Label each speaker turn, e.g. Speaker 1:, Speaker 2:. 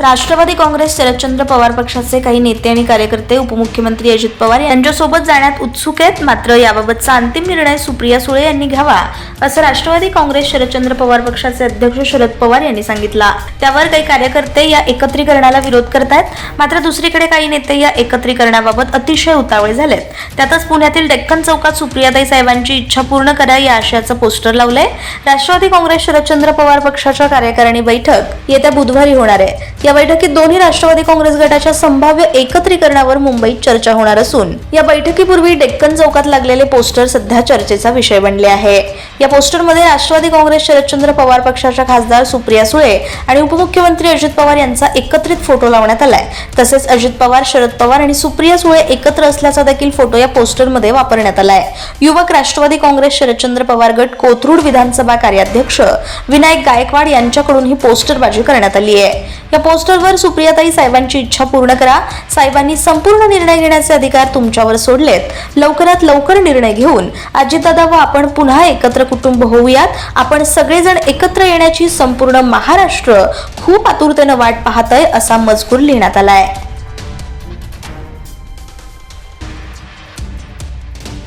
Speaker 1: राष्ट्रवादी काँग्रेस शरदचंद्र पवार पक्षाचे काही नेते आणि कार्यकर्ते उपमुख्यमंत्री अजित पवार यांच्यासोबत जाण्यात उत्सुक आहेत. मात्र याबाबतचा अंतिम निर्णय सुप्रिया सुळे यांनी घ्यावा असं राष्ट्रवादी काँग्रेस शरदचंद्र पवार पक्षाचे अध्यक्ष शरद पवार यांनी सांगितला. त्यावर काही कार्यकर्ते या एकत्रीकरणाला विरोध करतायत. मात्र दुसरीकडे काही नेते या एकत्रीकरणाबाबत अतिशय उतावळे झालेत. त्यातच पुण्यातील डेक्कन चौकात सुप्रियाताई साहेबांची इच्छा पूर्ण करा या आशयाचं पोस्टर लावलंय. राष्ट्रवादी काँग्रेस शरदचंद्र पवार पक्षाच्या कार्यकारिणी बैठक येत्या बुधवारी होणार आहे. या बैठकीत दोन्ही राष्ट्रवादी काँग्रेस गटाच्या संभाव्य एकत्रीकरणावर मुंबईत चर्चा होणार असून या बैठकीपूर्वी डेक्कन चौकात लागलेले पोस्टर सध्या चर्चेचा विषय बनले आहे. या पोस्टरमध्ये राष्ट्रवादी काँग्रेस शरदचंद्र पवार पक्षाच्या खासदार सुप्रिया सुळे आणि उपमुख्यमंत्री अजित पवार यांचा एकत्रित फोटो लावण्यात आलाय. तसेच अजित पवार शरद पवार आणि सुप्रिया सुळे एकत्र असल्याचा देखील फोटो या पोस्टरमध्ये वापरण्यात आलाय. युवक राष्ट्रवादी काँग्रेस शरदचंद्र पवार गट कोथरूड विधानसभा कार्याध्यक्ष विनायक गायकवाड यांच्याकडून ही पोस्टरबाजी करण्यात आली आहे या पोस्टरवर सुप्रियाताई साहेबांची इच्छा पूर्ण करा. साहेबांनी संपूर्ण निर्णय घेण्याचे अधिकार तुमच्यावर सोडलेत. लवकरात लवकर निर्णय घेऊन आजीदादा व आपण पुन्हा एकत्र कुटुंब होऊयात. आपण सगळेजण एकत्र येण्याची संपूर्ण महाराष्ट्र खूप आतुरतेनं वाट पाहतय असा मजकूर लिहिण्यात आलाय.